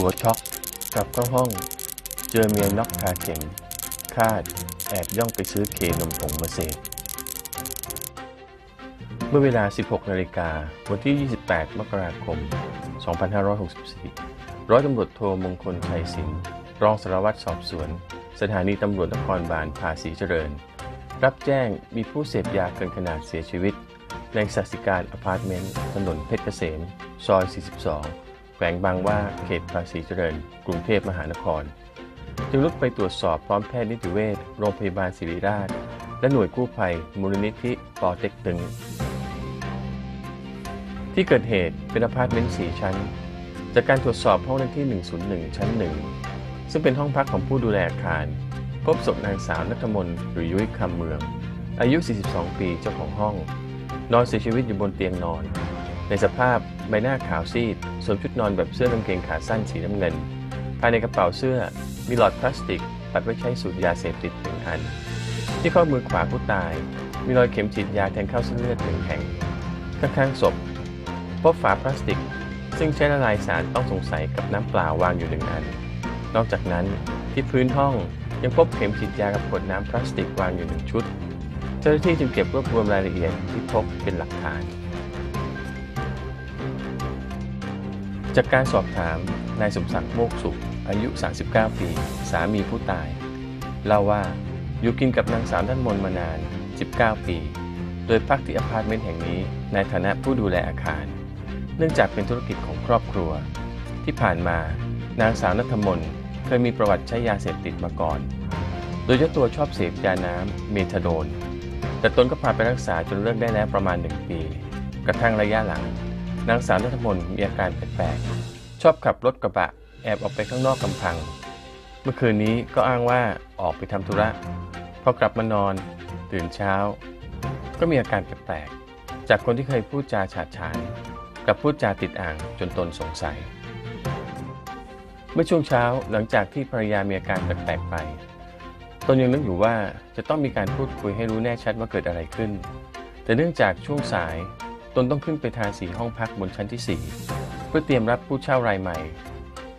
ผัวช็อกกลับเข้าห้อง เจอเมียน็อกคาเข็งคาด แอบย่องไปซื้อเคนมผงมาเสพเมื่อเวลา 16 นาฬิกา วันที่ 28 มกราคม 2564 ร้อยตำรวจโทมงคลชัยสินรองสารวัตรสอบสวน สถานีตำรวจนครบาลภาษีเจริญ รับแจ้งมีผู้เสพยาเกินขนาดเสียชีวิต ในสัสิการอพาร์ตเมนต์ถนนเพชรเกษม ซอย 42 แขวงบางว่าเขตภาษีเจริญ กรุงเทพมหานคร จึงรุดไปตรวจสอบพร้อมแพทย์นิติเวชโรงพยาบาลศิริราช และหน่วยกู้ภัยมูลนิธิปอเต็กตึง ที่เกิดเหตุเป็นอพาร์ตเมนต์ส4ชั้น จากการตรวจสอบห้องเลขที่ 101 ชั้น 1 ซึ่งเป็นห้องพักของผู้ดูแลอาคาร พบศพนางสาวนัทมนหรือยุ้ยคำเมือง อายุ 42 ปีเจ้าของห้อง นอนเสียชีวิตอยู่บนเตียงนอน ในสภาพใบหน้าขาวซีดสวมชุดนอนแบบเสื้อกางเกงขาสั้นสีน้ำเงิน ภายในกระเป๋าเสื้อมีหลอดพลาสติกปัดไว้ใช้สูบยาเสพติดหนึ่งอัน ที่ข้อมือขวาผู้ตาย มีรอยเข็มฉีดยาแทงเข้าเส้นเลือดหนึ่งแห่งข้างๆศพพบฝาพลาสติก ซึ่งใช้ละลายสารต้องสงสัยกับน้ำเปล่าวางอยู่หนึ่งอัน นอกจากนั้นที่พื้นห้องยังพบเข็มฉีดยากับขวดน้ำพลาสติกวางอยู่หนึ่งชุด เจ้าหน้าที่จึงเก็บรวบรวมรายละเอียดที่พบเป็นหลักฐาน จากการสอบถามนายสมศักดิ์โมกสุข อายุ 39 ปี สามีผู้ตาย เล่าว่าอยู่กินกับนางสาวท่านมนมานาน 19 ปี โดยพักที่อพาร์ตเมนต์แห่งนี้ในฐานะผู้ดูแลอาคาร เนื่องจากเป็นธุรกิจของครอบครัว ที่ผ่านมานางสาวนัทมนเคยมีประวัติใช้ยาเสพติดมาก่อน โดยเจ้าตัวชอบเสพยาน้ำเมทาโดน แต่ตนก็พาไปรักษาจนเลิกได้แล้วประมาณหนึ่งปี กระทั่งระยะหลัง นางสาวนัทมนต์มีอาการแปลกๆ ชอบขับรถกระบะ แอบออกไปข้างนอกกำพัง เมื่อคืนนี้ก็อ้างว่าออกไปทำธุระพอกลับมานอน ตื่นเช้า ก็มีอาการแปลกๆ จากคนที่เคยพูดจาฉาดฉานกลับพูดจาติดอ่างจนตนสงสัย เมื่อช่วงเช้าหลังจากที่ภรรยามีอาการแปลกๆไป ตนยังนึกอยู่ว่าจะต้องมีการพูดคุยให้รู้แน่ชัดว่าเกิดอะไรขึ้น แต่เนื่องจากช่วงสาย นต้องขึ้นไปทาสีห้องพักบนชั้นที่ 4 เพื่อเตรียมรับผู้เช่ารายใหม่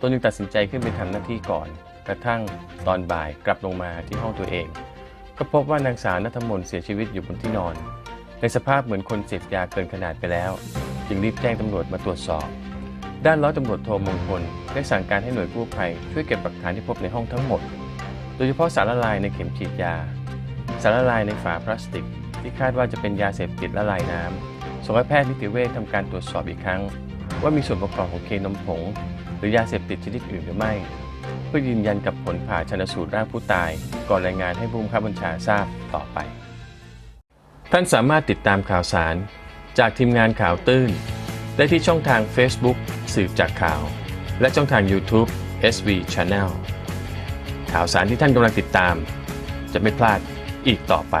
ตนจึงตัดสินใจขึ้นไปทำหน้าที่ก่อน กระทั่งตอนบ่ายกลับลงมาที่ห้องตัวเอง ก็พบว่านางสาวนัทมนเสียชีวิตอยู่บนที่นอน ในสภาพเหมือนคนเสพยาเกินขนาดไปแล้ว จึงรีบแจ้งตำรวจมาตรวจสอบ ด้านร้อยตำรวจโทมงคลได้สั่งการให้หน่วยกู้ภัยช่วยเก็บหลักฐานที่พบในห้องทั้งหมด โดยเฉพาะสารละลายในเข็มฉีดยา สารละลายในฝาพลาสติก ที่คาดว่าจะเป็นยาเสพติดละลายน้ำ ส่งให้แพทย์นิติเวชทำการตรวจสอบอีกครั้ง ว่ามีส่วนประกอบของเคนมผง หรือยาเสพติดชนิดอื่นหรือไม่ เพื่อยืนยันกับผลผ่าชนสูตรร่างผู้ตาย ก่อนรายงานให้ผู้บังคับบัญชาทราบต่อไป ท่านสามารถติดตามข่าวสาร จากทีมงานข่าวตื้น ได้ที่ช่องทาง Facebook สืบจากข่าว และช่องทาง YouTube SV Channel ข่าวสารที่ท่านกำลังติดตาม จะไม่พลาดอีกต่อไป